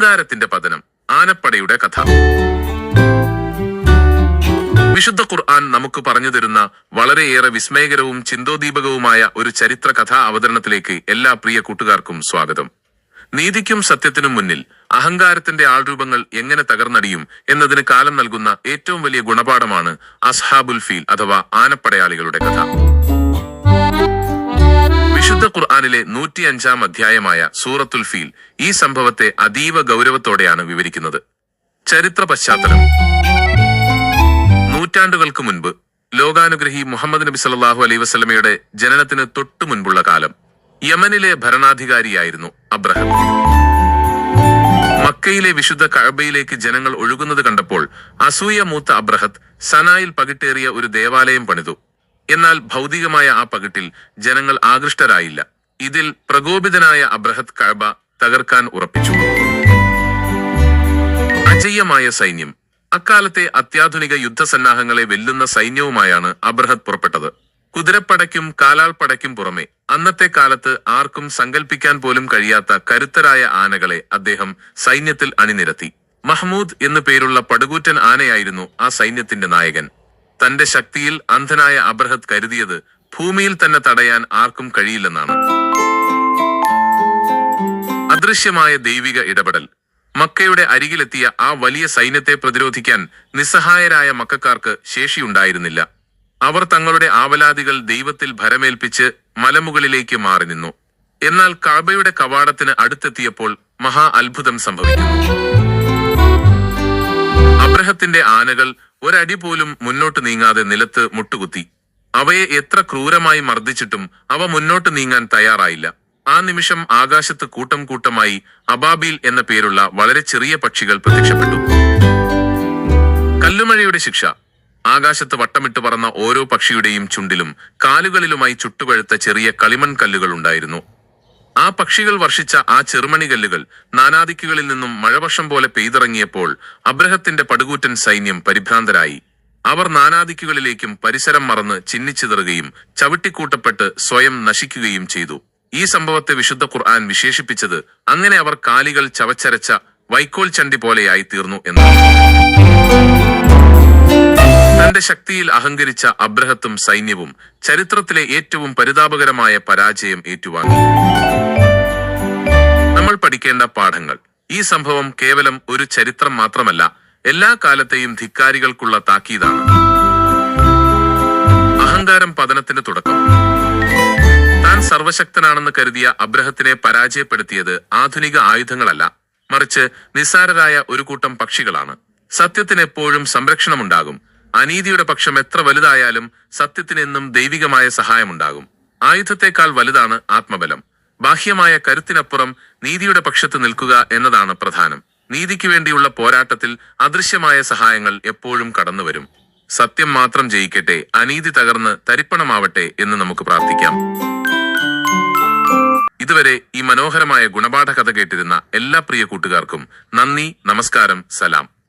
അഹങ്കാരത്തിന്റെ പതനം ആനപ്പടയുടെ കഥ. വിശുദ്ധ ഖുർആൻ നമുക്ക് പറഞ്ഞു തരുന്ന വളരെയേറെ വിസ്മയകരവും ചിന്തോദീപകവുമായ ഒരു ചരിത്ര കഥാ അവതരണത്തിലേക്ക് എല്ലാ പ്രിയ കൂട്ടുകാർക്കും സ്വാഗതം. നീതിക്കും സത്യത്തിനും മുന്നിൽ അഹങ്കാരത്തിന്റെ ആൾരൂപങ്ങൾ എങ്ങനെ തകർന്നടിയും എന്നതിന് കാലം നൽകുന്ന ഏറ്റവും വലിയ ഗുണപാഠമാണ് അസ്ഹാബുൽ ഫീൽ അഥവാ ആനപ്പടയാളികളുടെ കഥ. വിശുദ്ധ ഖുർആാനിലെ നൂറ്റി അഞ്ചാം അധ്യായമായ സൂറത്തുൽ ഫീൽ ഈ സംഭവത്തെ അതീവ ഗൗരവത്തോടെയാണ് വിവരിക്കുന്നത്. ചരിത്ര പശ്ചാത്തലം. നൂറ്റാണ്ടുകൾക്ക് മുൻപ് ലോകാനുഗ്രഹി മുഹമ്മദ് നബി സല്ലാഹു അലൈ വസ്ലമയുടെ ജനനത്തിന് തൊട്ടു മുൻപുള്ള കാലം യമനിലെ ഭരണാധികാരിയായിരുന്നു അബ്രഹം. മക്കയിലെ വിശുദ്ധ കഴബയിലേക്ക് ജനങ്ങൾ ഒഴുകുന്നത് കണ്ടപ്പോൾ അസൂയ മൂത്ത അബ്രഹത്ത് സനായിൽ പകിട്ടേറിയ ഒരു ദേവാലയം പണിതു. എന്നാൽ ഭൗതികമായ ആ പകിട്ടിൽ ജനങ്ങൾ ആകൃഷ്ടരായില്ല. ഇതിൽ പ്രകോപിതനായ അബ്രഹത് കഴബ തകർക്കാൻ ഉറപ്പിച്ചു. അജയ്യമായ സൈന്യം. അക്കാലത്തെ അത്യാധുനിക യുദ്ധസന്നാഹങ്ങളെ വെല്ലുന്ന സൈന്യവുമായാണ് അബ്രഹത് പുറപ്പെട്ടത്. കുതിരപ്പടയ്ക്കും കാലാൾപ്പടയ്ക്കും പുറമെ അന്നത്തെ കാലത്ത് ആർക്കും സങ്കല്പിക്കാൻ പോലും കഴിയാത്ത കരുത്തരായ ആനകളെ അദ്ദേഹം സൈന്യത്തിൽ അണിനിരത്തി. മഹ്മൂദ് എന്നു പേരുള്ള പടുകൂറ്റൻ ആനയായിരുന്നു ആ സൈന്യത്തിന്റെ നായകൻ. തന്റെ ശക്തിയിൽ അന്ധനായ അബ്രഹത്ത് കരുതിയത് ഭൂമിയിൽ തന്നെ തടയാൻ ആർക്കും കഴിയില്ലെന്നാണ്. അദൃശ്യമായ ദൈവിക ഇടപെടൽ. മക്കയുടെ അരികിലെത്തിയ ആ വലിയ സൈന്യത്തെ പ്രതിരോധിക്കാൻ നിസ്സഹായരായ മക്കാർക്ക് ശേഷിയുണ്ടായിരുന്നില്ല. അവർ തങ്ങളുടെ ആവലാതികൾ ദൈവത്തിൽ ഭരമേൽപ്പിച്ച് മലമുകളിലേക്ക് മാറി നിന്നു. എന്നാൽ കാബയുടെ കവാടത്തിന് അടുത്തെത്തിയപ്പോൾ മഹാ അത്ഭുതം സംഭവിക്കുന്നു. അബ്രഹത്തിന്റെ ആനകൾ ഒരടി പോലും മുന്നോട്ട് നീങ്ങാതെ നിലത്ത് മുട്ടുകുത്തി. അവയെ എത്ര ക്രൂരമായി മർദ്ദിച്ചിട്ടും അവ മുന്നോട്ട് നീങ്ങാൻ തയ്യാറായില്ല. ആ നിമിഷം ആകാശത്ത് കൂട്ടം കൂട്ടമായി അബാബീൽ എന്ന പേരുള്ള വളരെ ചെറിയ പക്ഷികൾ പ്രത്യക്ഷപ്പെട്ടു. കല്ലുമഴയുടെ ശിക്ഷ. ആകാശത്ത് വട്ടമിട്ട് പറന്ന ഓരോ പക്ഷിയുടെയും ചുണ്ടിലും കാലുകളിലുമായി ചുട്ടുപഴുത്ത ചെറിയ കളിമൺ കല്ലുകൾ ഉണ്ടായിരുന്നു. ആ പക്ഷികൾ വർഷിച്ച ആ ചെറുമണികല്ലുകൾ നാനാദിക്കുകളിൽ നിന്നും മഴവർഷം പോലെ പെയ്തിറങ്ങിയപ്പോൾ അബ്രഹത്തിന്റെ പടുകൂറ്റൻ സൈന്യം പരിഭ്രാന്തരായി. അവർ നാനാദിക്കുകളിലേക്കും പരിസരം മറന്ന് ചിന്നിച്ചിതറുകയും ചവിട്ടിക്കൂട്ടപ്പെട്ട് സ്വയം നശിക്കുകയും ചെയ്തു. ഈ സംഭവത്തെ വിശുദ്ധ ഖുർആൻ വിശേഷിപ്പിച്ചത് അങ്ങനെ അവർ കാലികൾ ചവച്ചരച്ച വൈക്കോൽ ചണ്ടി പോലെയായി തീർന്നു എന്ന്. തന്റെ ശക്തിയിൽ അഹങ്കരിച്ച അബ്രഹത്തും സൈന്യവും ചരിത്രത്തിലെ ഏറ്റവും പരിതാപകരമായ പരാജയം ഏറ്റുവാങ്ങി. പഠിക്കേണ്ട പാഠങ്ങൾ. ഈ സംഭവം കേവലം ഒരു ചരിത്രം മാത്രമല്ല എല്ലാ കാലത്തെയും ധിക്കാരികൾക്കുള്ള താക്കീതാണ്. അഹങ്കാരം പതനത്തിന്റെ തുടക്കം. താൻ സർവശക്തനാണെന്ന് കരുതിയ അബ്രഹത്തിനെ പരാജയപ്പെടുത്തിയത് ആധുനിക ആയുധങ്ങളല്ല മറിച്ച് നിസ്സാരരായ ഒരു കൂട്ടം പക്ഷികളാണ്. സത്യത്തിന് എപ്പോഴും സംരക്ഷണമുണ്ടാകും. അനീതിയുടെ പക്ഷം എത്ര വലുതായാലും സത്യത്തിനെന്നും ദൈവികമായ സഹായമുണ്ടാകും. ആയുധത്തെക്കാൾ വലുതാണ് ആത്മബലം. ബാഹ്യമായ കരുത്തിനപ്പുറം നീതിയുടെ പക്ഷത്ത് നിൽക്കുക എന്നതാണ് പ്രധാനം. നീതിക്ക് വേണ്ടിയുള്ള പോരാട്ടത്തിൽ അദൃശ്യമായ സഹായങ്ങൾ എപ്പോഴും കടന്നുവരും. സത്യം മാത്രം ജയിക്കട്ടെ അനീതി തകർന്ന് തരിപ്പണമാവട്ടെ എന്ന് നമുക്ക് പ്രാർത്ഥിക്കാം. ഇതുവരെ ഈ മനോഹരമായ ഗുണപാഠ കഥ കേട്ടിരുന്ന എല്ലാ പ്രിയ കൂട്ടുകാർക്കും നന്ദി നമസ്കാരം സലാം.